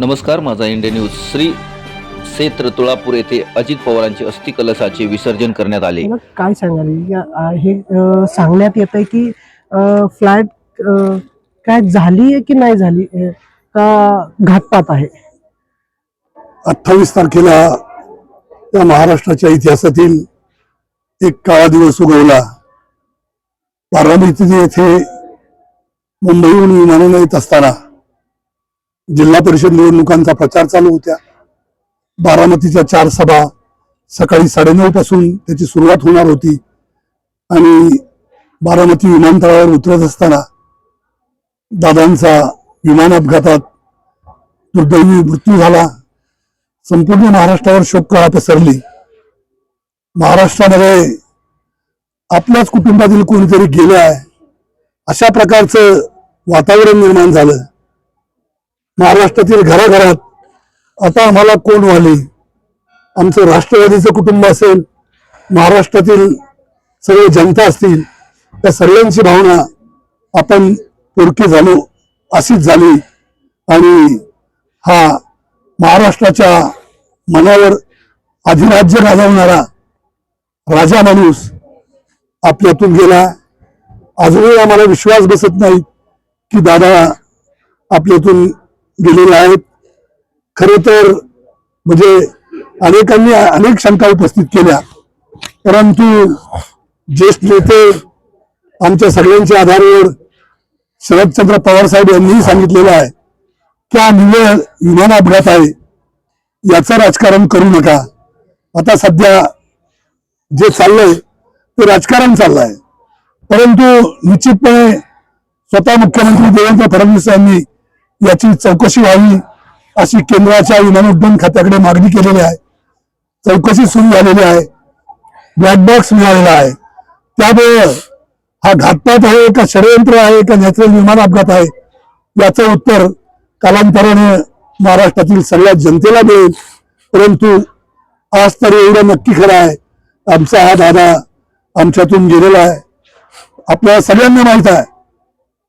नमस्कार माझा India news. Shri क्षेत्र तुळापूर येथे अजित पवारांचे अस्थि कलशाचे विसर्जन करण्यात आले. काय सांगाल? या- हे अ, सांगण्यात येत आहे की फ्लॅट काय झाली आहे की नाही झाली? अ, का घातपात आहे? अठ्ठावीस तारखेला या महाराष्ट्राच्या इतिहासातील एक काळा दिवस उगवला. बारामती येथे मुंबईहून विमानाने येत असताना जिल्हा परिषद निवडणुकांचा प्रचार चालू होत्या. बारामतीच्या चार सभा सकाळी साडेनऊ पासून त्याची सुरुवात होणार होती. आणि बारामती विमानतळावर उतरत असताना दादांचा विमान अपघातात दुर्दैवी मृत्यू झाला. संपूर्ण महाराष्ट्रावर शोककळा पसरली. महाराष्ट्रामध्ये आपल्याच कुटुंबातील कोणीतरी गेलं आहे. अशा प्रकारचं वातावरण निर्माण झालं. महाराष्ट्रातील घराघरात आता आम्हाला कोण वाली? आमचं राष्ट्रवादीचं कुटुंब असेल महाराष्ट्रातील सर्व जनता असतील त्या सर्वांची भावना आपण पोरकी झालो अशीच झाली. आणि हा महाराष्ट्राच्या मनावर अधिराज्य गाजवणारा राजा माणूस आपल्यातून गेला. अजूनही आम्हाला विश्वास बसत नाही की दादा आपल्यातून गेलेले आहेत. खरे तर म्हणजे अनेकांनी अनेक शंका उपस्थित केल्या. परंतु ज्येष्ठ नेते आमच्या सगळ्यांच्या आधारावर शरदचंद्र पवार साहेब यांनीही सांगितलेलं आहे की हा निव्वळ विमान अपघात आहे. याचं राजकारण करू नका. आता सध्या जे चाललंय ते राजकारण चाललंय. परंतु निश्चितपणे स्वतः मुख्यमंत्री देवेंद्र फडणवीस यांनी याची चौकशी व्हावी अशी केंद्राच्या विमानोड्डयन खात्याकडे मागणी केलेली आहे. चौकशी सुरू झालेली आहे. ब्लॅक बॉक्स मिळालेला आहे. त्यामुळे हा घातपात आहे का षडयंत्र आहे का नॅचरल विमान अपघात आहे याचं उत्तर कालांतराने महाराष्ट्रातील सगळ्या जनतेला मिळेल. परंतु आज तर एवढं नक्की खरं आहे. आमचा हा दादा आमच्यातून गेलेला आहे. आपल्याला सगळ्यांना माहीत आहे.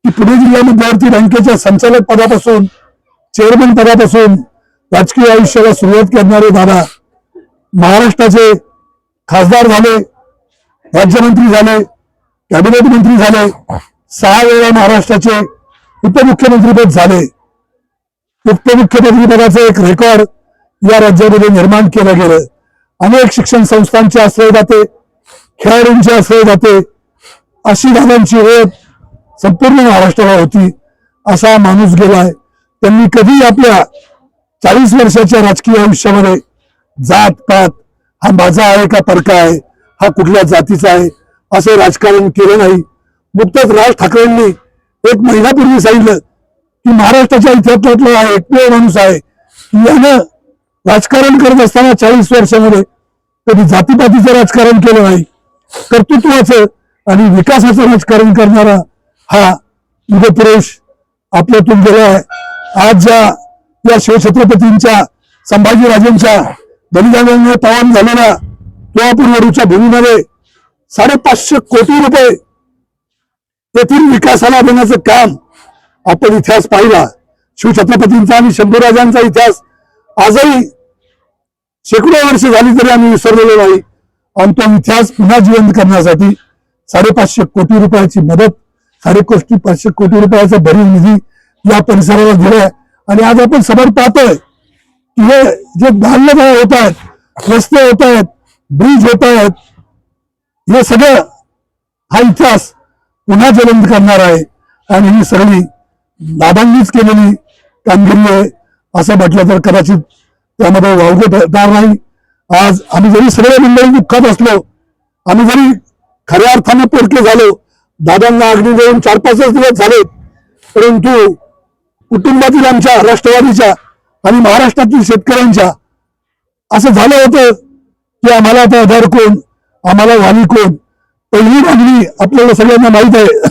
की पुणे जिल्हा मध्यवर्ती बँकेच्या संचालक पदापासून चेअरमन पदापासून राजकीय आयुष्याला सुरुवात करणारे दादा महाराष्ट्राचे खासदार झाले राज्यमंत्री झाले कॅबिनेट मंत्री झाले सहा वेळा महाराष्ट्राचे उपमुख्यमंत्रीपद झाले. उपमुख्यमंत्रीपदाचं एक रेकॉर्ड या राज्यामध्ये निर्माण केलं गेलं. अनेक शिक्षण संस्थांचे आश्रय जाते खेळाडूंचे आश्रयदाते अशी दादांची ओळख संपूर्ण महाराष्ट्राला होती असा माणूस गेलाय. त्यांनी कधी आपल्या चाळीस वर्षाच्या राजकीय आयुष्यामध्ये जात पात हा माझा आहे का परका आहे हा कुठल्या जातीचा आहे असं राजकारण केलं नाही. नुकतंच राज ठाकरेंनी एक महिन्यापूर्वी सांगितलं की महाराष्ट्राच्या इतिहासातला हा एकमेव माणूस आहे. यानं राजकारण करत असताना चाळीस वर्षामध्ये कधी जातीपातीचं राजकारण केलं नाही. कर्तृत्वाचं आणि विकासाचं राजकारण करणारा हा युगपुरुष आपल्यातून गेला आहे आज ज्या या शिवछत्रपतींच्या संभाजीराजेंच्या बलिदानाने पावन झालेला तुळापूर भूमीमध्ये साडेपाचशे कोटी रुपये तेथील विकासाला देण्याचं काम आपण इतिहास पाहिला. शिवछत्रपतींचा आणि शंभूराजांचा इतिहास आजही शेकडो वर्ष झाली तरी आम्ही विसरलेलो नाही. आणि तो इतिहास पुन्हा जिवंत करण्यासाठी साडेपाचशे कोटी रुपयाची मदत साडेकोटी पाचशे कोटी रुपयाचा भरीव निधी या परिसराला दिलाय. आणि आज आपण समोर पाहतोय की हे जे बांधले होत आहेत रस्ते होत आहेत ब्रिज होत आहेत हे सगळं हा इतिहास पुन्हा ज्वलंत करणार आहे. आणि ही सगळी दादांनीच केलेली कामगिरी आहे असं म्हटलं तर कदाचित त्यामध्ये वावगे ठरणार नाही. आज आम्ही जरी सगळ्या मंडळी दुःखात असलो आम्ही जरी खऱ्या अर्थाने पोरके झालो दादांना अग्नी देऊन चार पाचच दिवस झाले परंतु कुटुंबातील आमच्या राष्ट्रवादीच्या आणि महाराष्ट्रातील शेतकऱ्यांच्या असं झालं होतं की आम्हाला आता आधार कोण आम्हाला वाली कोण? पहिली मागणी आपल्याला सगळ्यांना माहीत आहे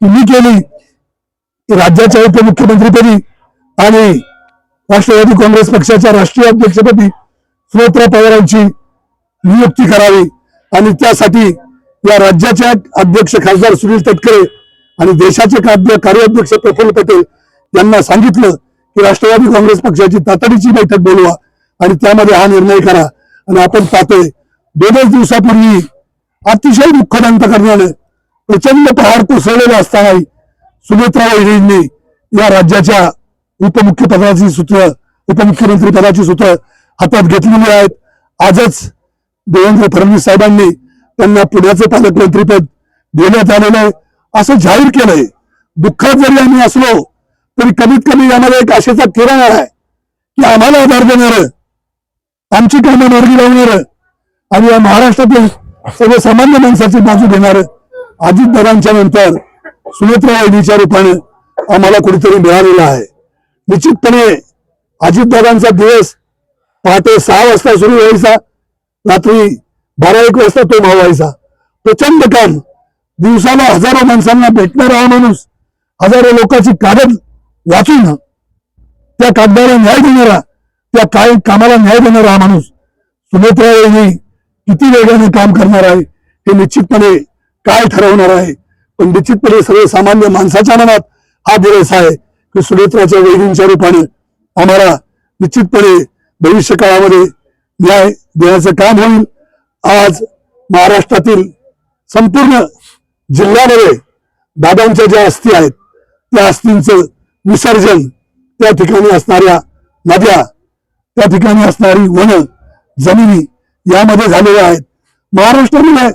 की मी केली. की राज्याच्या उपमुख्यमंत्रीपदी आणि राष्ट्रवादी काँग्रेस पक्षाच्या राष्ट्रीय अध्यक्षपदी सुनेत्रा पवारांची नियुक्ती करावी. आणि त्यासाठी या राज्याचे अध्यक्ष खासदार सुनील तटकरे आणि देशाचे कार्याध्यक्ष प्रफुल्ल पटेल यांना सांगितलं की राष्ट्रवादी काँग्रेस पक्षाची तातडीची बैठक बोलवा आणि त्यामध्ये हा निर्णय करा. आणि आपण पाहतोय दोनच दिवसापूर्वी अतिशय दुःखद अंतकरणानं प्रचंड पहाड कोसळलेला असतानाही सुमित्रा वहिनींनी या राज्याच्या उपमुख्यपदाची सूत्र उपमुख्यमंत्री पदाची सूत्र हातात घेतलेली आहेत. आजच देवेंद्र फडणवीस साहेबांनी त्यांना पुण्याचं पालकमंत्रीपद देण्यात आलेलं आहे. असं जाहीर केलंय. दुःखात जरी आम्ही असलो तरी कमीत कमी यामध्ये एक आशेचा किरण आहे की आम्हाला आधार देणार आमची कामं मार्गी लावणार आणि या महाराष्ट्रातील सर्वसामान्य माणसाची बाजू घेणार अजितदादांच्या नंतर सुमित्रा वहिनीच्या रूपाने आम्हाला कुठेतरी मिळालेला आहे. निश्चितपणे अजितदादांचा दिवस पहाटे सहा वाजता सुरू व्हायचा. रात्री बारा एक वाजता तो व्हायचा प्रचंड काम. दिवसाला हजारो माणसांना भेटणारा हा माणूस हजारो लोकांची कागद वाचून त्या कागदाला न्याय देणारा त्या काय कामाला न्याय देणारा हा माणूस सुमित्रा यांनी किती वेगाने काम करणार आहे हे निश्चितपणे काय ठरवणार आहे? पण निश्चितपणे सर्वसामान्य माणसाच्या मनात हा दिवस आहे की सुमित्राच्या वहिनींच्या रूपाने आम्हाला निश्चितपणे भविष्य काळामध्ये न्याय देण्याचं काम होईल. आज महाराष्ट्रातील संपूर्ण जिल्ह्यामध्ये दादांच्या ज्या अस्थी आहेत त्या अस्थींचं विसर्जन त्या ठिकाणी असणाऱ्या नद्या त्या ठिकाणी असणारी वन जमिनी यामध्ये झालेल्या आहेत. महाराष्ट्रामध्ये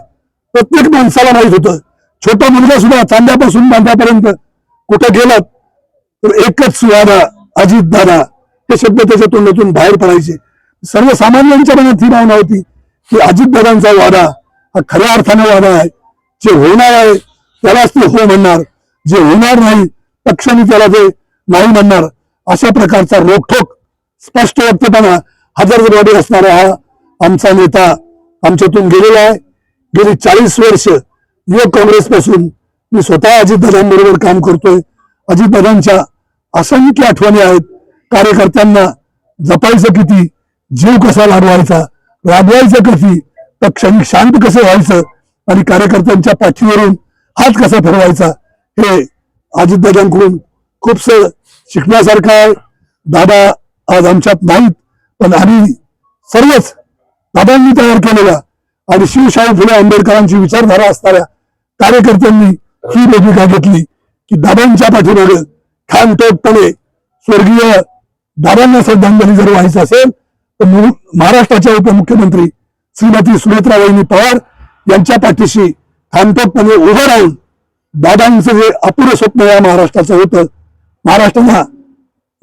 प्रत्येक माणसाला माहीत होतं. छोटा मुलगा सुद्धा चांद्यापासून बांध्यापर्यंत कुठं गेलात तर एकच सुवादा अजित दादा हे शब्द त्याच्या तोंडातून बाहेर पडायचे. सर्वसामान्यांच्या मनात ही भावना होती की अजितदादांचा वादा हा खऱ्या अर्थाने वादा आहे. जे होणार आहे त्यालाच ते हो म्हणणार. जे होणार नाही पक्षाने त्याला ते नाही म्हणणार. अशा प्रकारचा रोखोक स्पष्ट वक्तपणा हजरजबाबी असणारा हा आमचा नेता आमच्यातून गेलेला आहे. गेली चाळीस वर्ष युवक काँग्रेसपासून मी स्वतः अजितदादांबरोबर काम करतोय. अजितदादांच्या असंख्य आठवणी आहेत. कार्यकर्त्यांना जपायचं किती जीव कसा लाभवायचा राबवायचं कशी तर क्षणिक शांत कसं व्हायचं? आणि कार्यकर्त्यांच्या पाठीवरून हात कसा फिरवायचा? हे अजितदादांकडून खूपस शिकण्यासारखं आहे दादा आज आमच्यात नाहीत पण आम्ही सर्वच दादांनी तयार केलेल्या आणि शिवशाही फुले आंबेडकरांची विचारधारा असणाऱ्या कार्यकर्त्यांनी ही भूमिका घेतली की दादांच्या पाठीमागे खानटोकपणे स्वर्गीय दादांना श्रद्धांजली जर व्हायचं असेल तर मु- महाराष्ट्राच्या उपमुख्यमंत्री श्रीमती सुनेत्रा पवार यांच्या पाठीशी खानटोकपणे उभं राहून दादांचं जे अपुरं स्वप्न या महाराष्ट्राचं होतं महाराष्ट्राला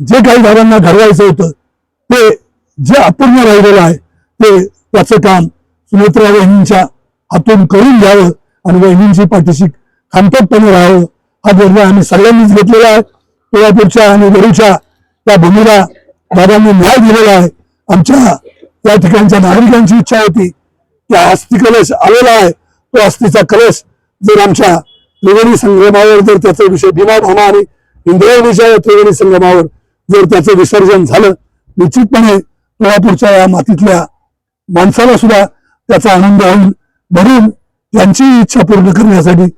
जे काही दादांना घडवायचं होतं ते जे अपूर्ण राहिलेलं आहे ते त्याचं काम सुनेत्रा वहिनींच्या हातून करून घ्यावं आणि वहिनींची पाठीशी खांतकपणे राहावं. हा निर्णय आम्ही सगळ्यांनीच घेतलेला आहे. कोल्हापूरच्या आणि वरूच्या त्या भूमीला दादांनी न्याय दिलेला आहे. आमच्या या ठिकाणच्या नागरिकांची इच्छा होती की हा अस्थि कलश आलेला आहे. तो अस्थीचा कलश जर आमच्या त्रिवेणी संगमावर जर त्याचा विषय भीमा भामा आणि इंद्रायणीच्या त्रिवेणी संगमावर जर त्याचं विसर्जन झालं निश्चितपणे कोल्हापूरच्या या मातीतल्या माणसाला सुद्धा त्याचा आनंद होईल. म्हणून त्यांची इच्छा पूर्ण करण्यासाठी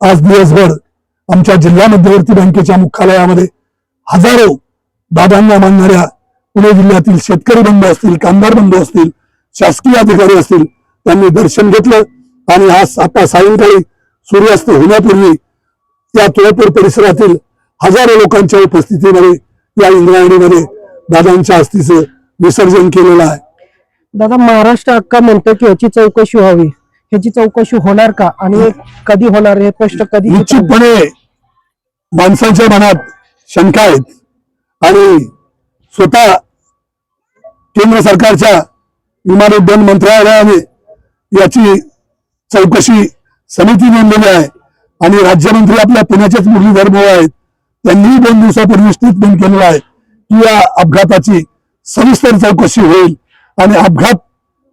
आज दिवसभर आमच्या जिल्हा मध्यवर्ती बँकेच्या मुख्यालयामध्ये हजारो दादांना मानणाऱ्या पुणे जिल्ह्यातील शेतकरी बंधू असतील कामगार बंधू असतील शासकीय अधिकारी असतील त्यांनी दर्शन घेतलं आणि आज आता सायंकाळी सूर्यास्त होण्यापूर्वी या तुळपूर परिसरातील हजारो लोकांच्या उपस्थितीमध्ये या इंद्रायणीमध्ये दादांच्या अस्थीचं विसर्जन केलेलं आहे. दादा महाराष्ट्र अक्का म्हणतो की याची चौकशी व्हावी. ह्याची चौकशी होणार का? आणि कधी होणार? हे स्पष्ट कधी निश्चितपणे माणसांच्या मनात शंका आहेत. आणि स्वतः केंद्र सरकारच्या विमानोड्डयन मंत्रालयाने याची चौकशी समिती नेमलेली आहे आणि राज्यमंत्री आपल्या पुण्याचेच मुरलीधर भाऊ आहेत त्यांनीही दोन दिवसापूर्वी स्टेटमेंट केलेलं आहे की या अपघाताची सविस्तर चौकशी होईल आणि अपघात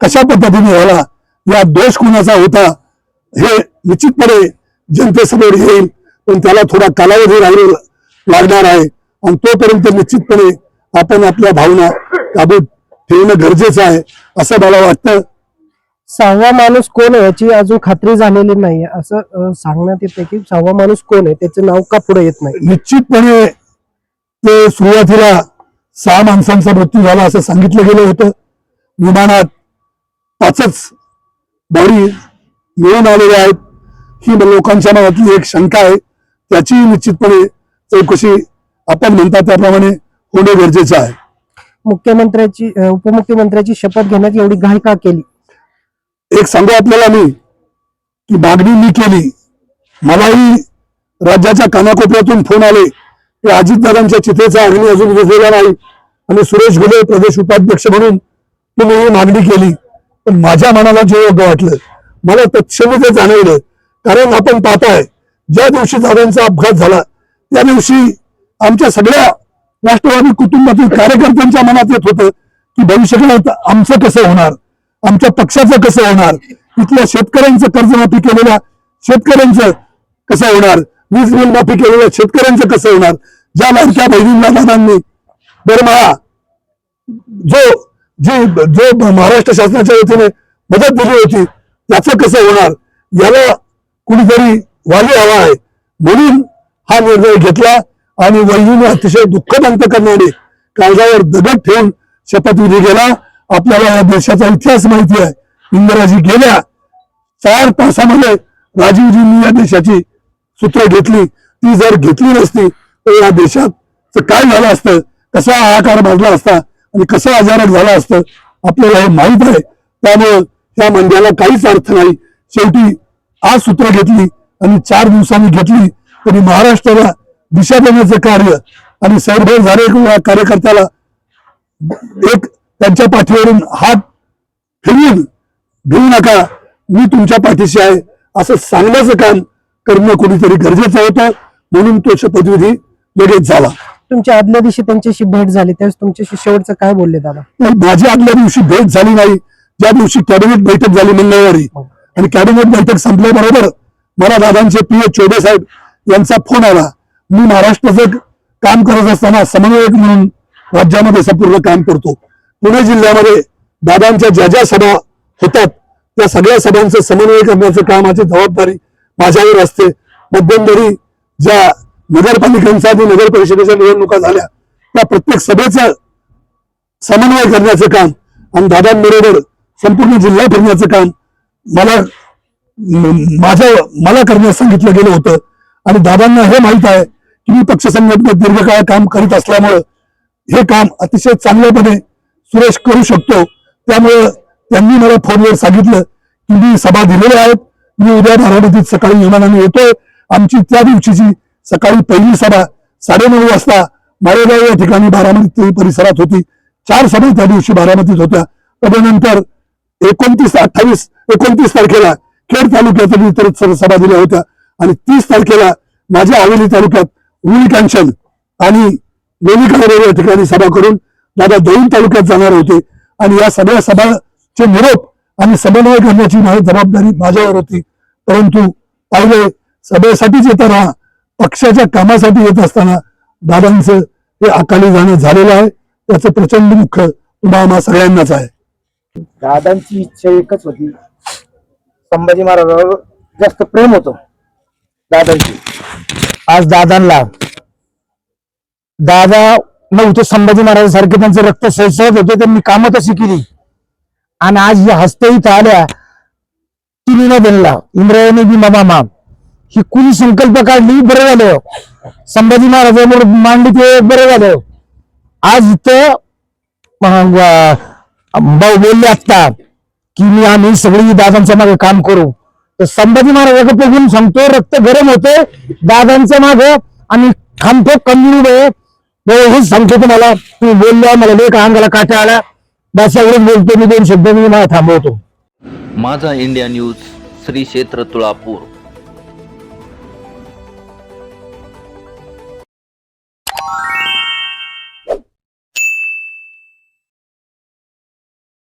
कशा पद्धतीने झाला या दोष कुणाचा होता हे निश्चितपणे जनतेसमोर येईल पण त्याला थोडा कालावधी राहील लागणार आहे. आणि तोपर्यंत निश्चितपणे आपण आपल्या भावना काबूत ठेवणं गरजेचं आहे असं मला वाटतं. सहावा माणूस कोण आहे याची अजून खात्री झालेली नाही. असं सांगण्यात येते की सहावा माणूस कोण आहे त्याचं नाव का पुढे येत नाही? निश्चितपणे ते सुरुवातीला सहा माणसांचा मृत्यू झाला असं सांगितलं गेलं होतं. विमानात पाचच बॉडी मिळून आलेल्या आहेत. ही लोकांच्या मनातली एक शंका आहे. त्याची निश्चितपणे चौकशी आपण म्हणता त्याप्रमाणे होणे गरजेचं आहे. मुख्यमंत्र्याची उपमुख्यमंत्र्याची शपथ घेण्यात एवढी घाई का केली? एक सांगू आपल्याला मी की मागणी मी केली. मलाही राज्याच्या कानाकोपऱ्यातून फोन आले की अजितदादांच्या चितेचा अग्नी अजून विझलेला नाही आणि सुरेश घुले प्रदेश उपाध्यक्ष म्हणून तुम्ही ही मागणी केली. पण माझ्या मनाला जे योग्य वाटलं मला तत्क्षणी ते जाणवलं. कारण आपण पाहताय ज्या दिवशी दादांचा अपघात झाला त्या दिवशी आमच्या सगळ्या राष्ट्रवादी कुटुंबातील कार्यकर्त्यांच्या मनात येत होतं की भविष्यकाळात आमचं कसं होणार? आमच्या पक्षाचं कसं होणार? इथल्या शेतकऱ्यांचं कर्जमाफी केलेल्या शेतकऱ्यांचं कसं होणार? वीज बिल माफी केलेल्या शेतकऱ्यांचं कसं होणार? ज्या लाडक्या बहिणींना दादांनी दरमहा जो जी जो महाराष्ट्र शासनाच्या वतीने मदत दिली होती त्याचं कसं होणार? याला कुणीतरी वाली हवा आहे. म्हणून हा निर्णय घेतला. आणि वहिनीने अतिशय दुःखद अंत करणारे काळजावर दगड ठेवून शपथविधी केला. आपल्याला या देशाचा इतिहास माहिती आहे. इंदिराजी गेल्या चार तासामध्ये राजीवजींनी या देशाची सूत्र घेतली. ती जर घेतली नसती तर या देशात काय झालं असतं? कसा आकार भाजला असता? आणि कसं आजारक झाला असतं? आपल्याला हे माहीत आहे. त्यामुळं त्या मंद्याला काहीच अर्थ नाही. शेवटी आज सूत्र घेतली आणि चार दिवसांनी घेतली. तरी महाराष्ट्राला दिशा देण्याचं कार्य आणि सैरभर झाले या कार्यकर्त्याला एक त्यांच्या पाठीवरून हात फिरवून भिवू नका मी तुमच्या पाठीशी आहे. असं सांगण्याचं काम करणं कोणीतरी गरजेचं होतं म्हणून तो शपथविधी लगेच झाला. तुमच्या आदल्या दिवशी त्यांच्याशी भेट झाली त्यावेळेस तुमच्याशी शेवटचं काय बोलले दादा? माझी आदल्या दिवशी भेट झाली नाही. ज्या दिवशी कॅबिनेट बैठक झाली मंगळवारी. आणि कॅबिनेट बैठक संपल्याबरोबर मला दादांचे पी एच चौबे साहेब यांचा फोन आला. मी महाराष्ट्राचं काम करत असताना समन्वयक म्हणून राज्यामध्ये संपूर्ण काम करतो. पुणे जिल्ह्यामध्ये दादांच्या ज्या ज्या सभा होतात त्या सगळ्या सभांचं समन्वय करण्याचं कामाची जबाबदारी माझ्यावर असते. मध्यंतरी ज्या नगरपालिकांच्या आणि नगर परिषदेच्या निवडणुका झाल्या त्या प्रत्येक सभेचं समन्वय करण्याचं काम आणि दादांबरोबर संपूर्ण जिल्हा फिरण्याचं काम मला म- माझ्या मला करण्यास सांगितलं गेलं होतं. आणि दादांना हे माहीत आहे की मी पक्ष संघटनेत दीर्घकाळ काम करीत असल्यामुळं हे काम अतिशय चांगल्यापणे सुरेश करू शकतो. त्यामुळं त्यांनी मला फोनवर सांगितलं की मी सभा दिलेल्या आहेत. मी उद्या बारामतीत सकाळी विमानाने येतोय. आमची त्या दिवशीची सकाळी पहिली सभा साडेनऊ वाजता माळेगाव या ठिकाणी बारामती परिसरात होती. चार सभा त्या दिवशी बारामतीत होत्या. तदनंतर एकोणतीस अठ्ठावीस एकोणतीस तारखेला खेड तालुक्यातील इतर सभा दिल्या होत्या. आणि तीस तारखेला माझ्या हवेली तालुक्यात रुई कॅन्शन आणि लोणी या ठिकाणी सभा करून दादा दौंड तालुक्यात जाणार होते. आणि या सगळ्या सभाचे निरोप आणि समन्वय करण्याची माझी जबाबदारी माझ्यावर होती. परंतु पाहिले सभेसाठीच येताना पक्षाच्या कामासाठी येत असताना दादांचं हे अकाली जाणं झालेलं आहे. त्याचं प्रचंड दुःख तुम्हाला सगळ्यांनाच आहे. दादांची इच्छा एकच होती. संभाजी महाराजांवर जास्त प्रेम होतं. दादांची. आज दादांना. दादा नव्हते संभाजी महाराजांसारखे त्यांचं रक्त सळसळत होते त्यांनी कामं तशी केली. आणि आज या हस्ते इथं आल्या तिने बनला इंद्रायणी बी मामा. ही कुणी संकल्प काढली बरं झालं. संभाजी महाराजांवर मांडली ते बरं झालं. आज इथं भाऊ बोलले आता की मी आम्ही सगळी दादांच्या मागे काम करू. तर संभाजी महाराजांकडे बघून सांगतो रक्त गरम होते दादांच्या माग आणि थांबतो कमी हो, हेच सांगतो तुम्हाला. तुम्ही बोलल्या मला लेख अंगाला काट्या आल्या बस एवढंच बोलतो मी दोन शब्द मी मला थांबवतो. माझा इंडिया न्यूज श्री क्षेत्र तुळापूर.